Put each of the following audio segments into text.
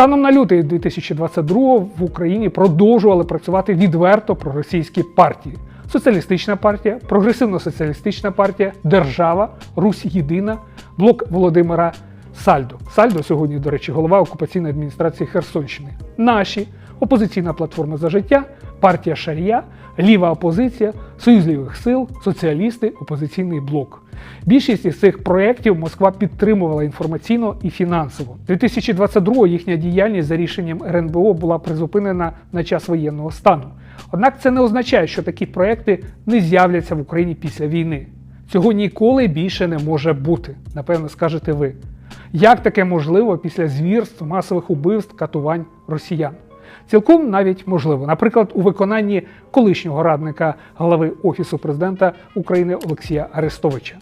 Станом на лютий 2022 в Україні продовжували працювати відверто проросійські партії: Соціалістична партія, Прогресивно-соціалістична партія, Держава, Русь Єдина, блок Володимира Сальдо. Сальдо сьогодні, до речі, голова окупаційної адміністрації Херсонщини. Наші опозиційна платформа за життя, партія Шарія, ліва опозиція, Союз лівих сил, соціалісти, опозиційний блок. Більшість із цих проєктів Москва підтримувала інформаційно і фінансово. 2022 їхня діяльність за рішенням РНБО була призупинена на час воєнного стану. Однак це не означає, що такі проекти не з'являться в Україні після війни. Цього ніколи більше не може бути, напевно, скажете ви. Як таке можливо після звірств, масових убивств, катувань росіян? Цілком навіть можливо, наприклад, у виконанні колишнього радника голови Офісу президента України Олексія Арестовича.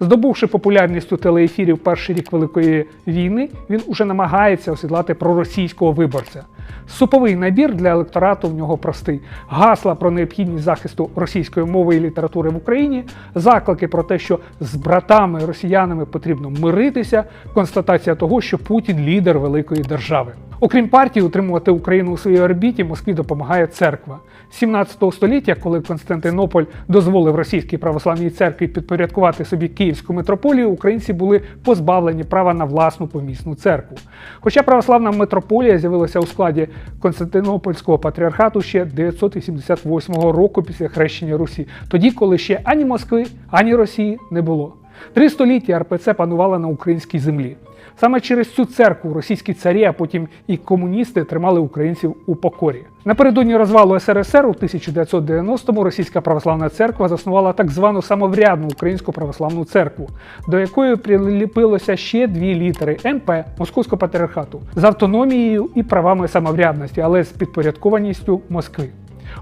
Здобувши популярність у телеефірі в перший рік Великої війни, він уже намагається осідлати проросійського виборця. Суповий набір для електорату в нього простий: гасла про необхідність захисту російської мови і літератури в Україні, заклики про те, що з братами росіянами потрібно миритися, констатація того, що Путін лідер великої держави. Окрім партії, утримувати Україну у своїй орбіті Москві допомагає церква. 17 століття, коли Константинополь дозволив російській православній церкві підпорядкувати собі київську митрополію, українці були позбавлені права на власну помісну церкву. Хоча православна митрополія з'явилася у складі Константинопольського патріархату ще 988 року після хрещення Русі, тоді, коли ще ані Москви, ані Росії не було. Три століття РПЦ панувала на українській землі. Саме через цю церкву російські царі, а потім і комуністи тримали українців у покорі. Напередодні розвалу СРСР у 1990-му Російська православна церква заснувала так звану самоврядну українську православну церкву, до якої приліпилося ще дві літери МП Московського патріархату з автономією і правами самоврядності, але з підпорядкованістю Москви.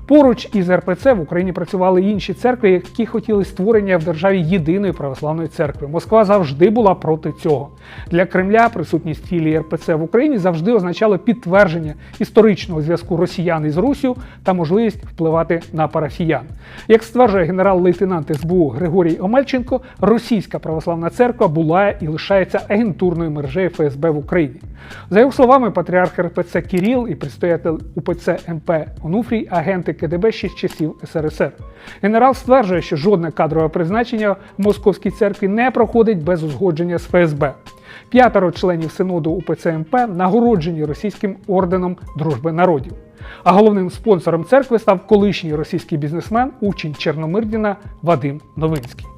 Поруч із РПЦ в Україні працювали інші церкви, які хотіли створення в державі єдиної православної церкви. Москва завжди була проти цього. Для Кремля присутність філії РПЦ в Україні завжди означало підтвердження історичного зв'язку росіян із Руссю та можливість впливати на парафіян. Як стверджує генерал-лейтенант СБУ Григорій Омельченко, російська православна церква була і лишається агентурною мережею ФСБ в Україні. За його словами, патріарх РПЦ Кіріл і предстоятель УПЦ МП Онуфрій агенти КДБ ще з часів СРСР. Генерал стверджує, що жодне кадрове призначення в московській церкві не проходить без узгодження з ФСБ. П'ятеро членів синоду УПЦ МП нагороджені російським орденом дружби народів. А головним спонсором церкви став колишній російський бізнесмен, учень Чорномирдіна Вадим Новинський.